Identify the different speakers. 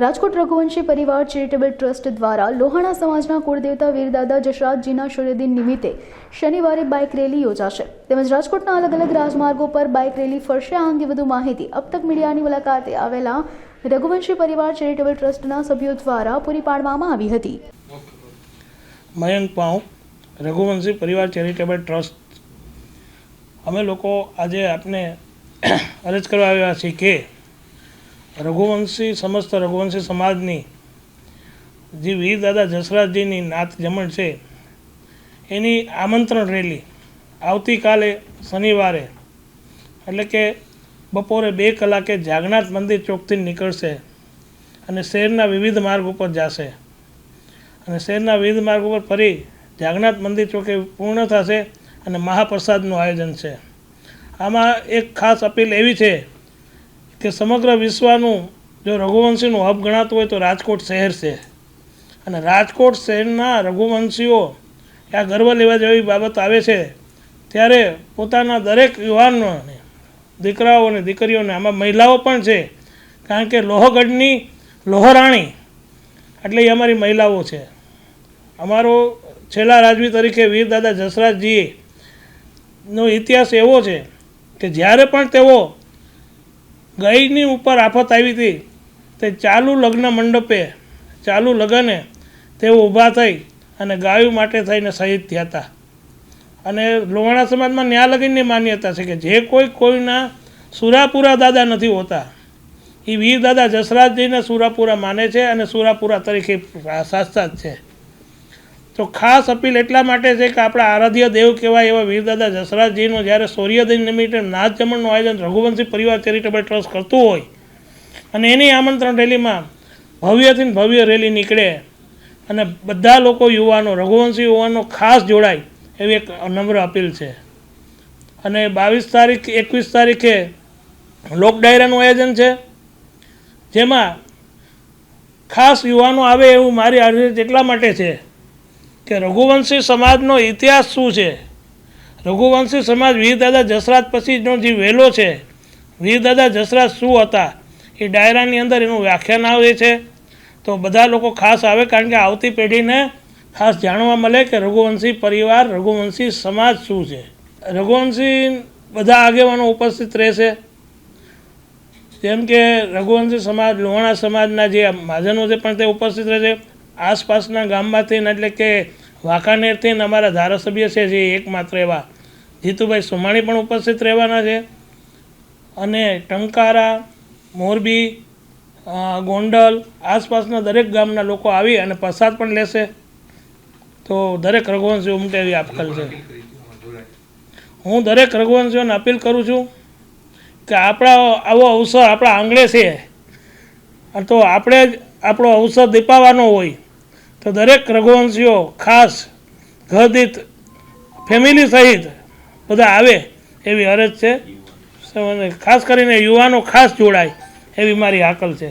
Speaker 1: રાજકોટ રઘુવંશી પરિવાર charitable trust દ્વારા લોહાણા સમાજના કુળદેવતા વીરદાદા જશરાજજીના સૂર્યદિન નિમિત્તે શનિવારે બાઇક રેલી યોજાશે. તેમજ રાજકોટના અલગ અલગ રાજમાર્ગો પર બાઇક રેલી ફરશે. આ અંગે વધુ માહિતી અબ તક મીડિયાની મુલાકાતે આવેલા રઘુવંશી પરિવાર ચેરિટેબલ ટ્રસ્ટના સભ્યો દ્વારા પૂરી પાડવામાં આવી હતી.
Speaker 2: મયંક પાઉ, રઘુવંશી પરિવાર ચેરિટેબલ ટ્રસ્ટ. અમે લોકો આજે આપને અરજ કરવા આવ્યા છીએ કે રઘુવંશી, સમસ્ત રઘુવંશી સમાજની જે વીર દાદા જસરાજજીની નાત જમણ છે, એની આમંત્રણ રેલી આવતીકાલે શનિવારે. એટલે કે બપોરે બે કલાકે જાગનાથ મંદિર ચોકથી નીકળશે અને શહેરના વિવિધ માર્ગ ઉપર જશે. અને શહેરના વિવિધ માર્ગ ઉપર ફરી જાગનાથ મંદિર ચોકે પૂર્ણ થશે અને મહાપ્રસાદનું આયોજન છે. આમાં એક ખાસ અપીલ એવી છે કે સમગ્ર વિશ્વનું જો રઘુવંશીનું હબ ગણાતું હોય તો રાજકોટ શહેર છે. અને રાજકોટ શહેરના રઘુવંશીઓ આ ગર્વ લેવા જેવી બાબત આવે છે, ત્યારે પોતાના દરેક યુવાનોને, દીકરાઓ અને દીકરીઓને, આમાં મહિલાઓ પણ છે, કારણ કે લોહગઢની લોહરાણી એટલે એ અમારી મહિલાઓ છે. અમારો છેલ્લા રાજવી તરીકે વીર દાદા જસરાજજીએ નો ઇતિહાસ એવો છે કે જ્યારે પણ તેઓ ગાયની ઉપર આફત આવી હતી, તે ચાલુ લગ્ન મંડપે, ચાલુ લગ્ને તેઓ ઊભા થઈ અને ગાયું માટે થઈને શહીદ થયા હતા. અને લોહાણા સમાજમાં ન્યા લગીનની માન્યતા છે કે જે કોઈ કોઈના સુરાપુરા દાદા નથી હોતા. એ વીર દાદા જસરાજજીને સુરાપુરા માને છે અને સુરાપુરા તરીકે શાસ્ત્રાત છે. તો ખાસ અપીલ એટલા માટે છે કે આપણા આરાધ્ય દેવ કહેવાય એવા વીરદાદા જસરાજજીનો જ્યારે સૂર્યોદય નિમિત્તે નાથ જમણનું આયોજન રઘુવંશી પરિવાર ચેરિટેબલ ટ્રસ્ટ કરતું હોય અને એની આમંત્રણ રેલીમાં ભવ્યથી ભવ્ય રેલી નીકળે અને બધા લોકો યુવાનો, રઘુવંશી યુવાનો ખાસ જોડાય એવી એક નમ્ર અપીલ છે. અને બાવીસ તારીખ, એકવીસ તારીખે લોક ડાયરાનું આયોજન છે, જેમાં ખાસ યુવાનો આવે એવું મારી અરજ એટલા માટે છે કે રઘુવંશી સમાજનો ઇતિહાસ શું છે? રઘુવંશી સમાજ વીરદાદા જસરાજ પછીનો જે વેલો છે, વીરદાદા જસરાજ શું હતા? એ ડાયરાની અંદર એનું વ્યાખ્યાન આવે છે. તો બધા લોકો ખાસ આવે કારણ કે આવતી પેઢીને ખાસ જાણવા મળે કે રઘુવંશી પરિવાર, રઘુવંશી સમાજ શું છે. રઘુવંશી બધા આગેવાનો ઉપસ્થિત રહેશે. જેમ કે રઘુવંશી સમાજ, લોહાણા સમાજના જે મહાજનો છે પણ તે ઉપસ્થિત રહેશે. આસપાસના ગામમાંથી એટલે કે વાંકાનેરથી અમારા ધારાસભ્ય છે જે એકમાત્ર એવા. જીતુભાઈ સોમાણી પણ ઉપસ્થિત રહેવાના છે. અને ટંકારા, મોરબી ગોંડલ આસપાસના દરેક ગામના લોકો આવી અને પ્રસાદ પણ લેશે. તો દરેક રઘુવંશી ઉમટે એવી આપકલ છે. હું દરેક રઘુવંશીઓને અપીલ કરું છું કે આપણા આવો અવસર આપણા આંગણે છે. તો આપણે જ આપણો અવસર દીપાવવાનો હોય. તો દરેક રઘુવંશીઓ ખાસ ઘરદીઠ ફેમિલી સહિત બધા આવે એવી અરજ છે. ખાસ કરીને યુવાનો ખાસ જોડાય એવી મારી હાકલ છે.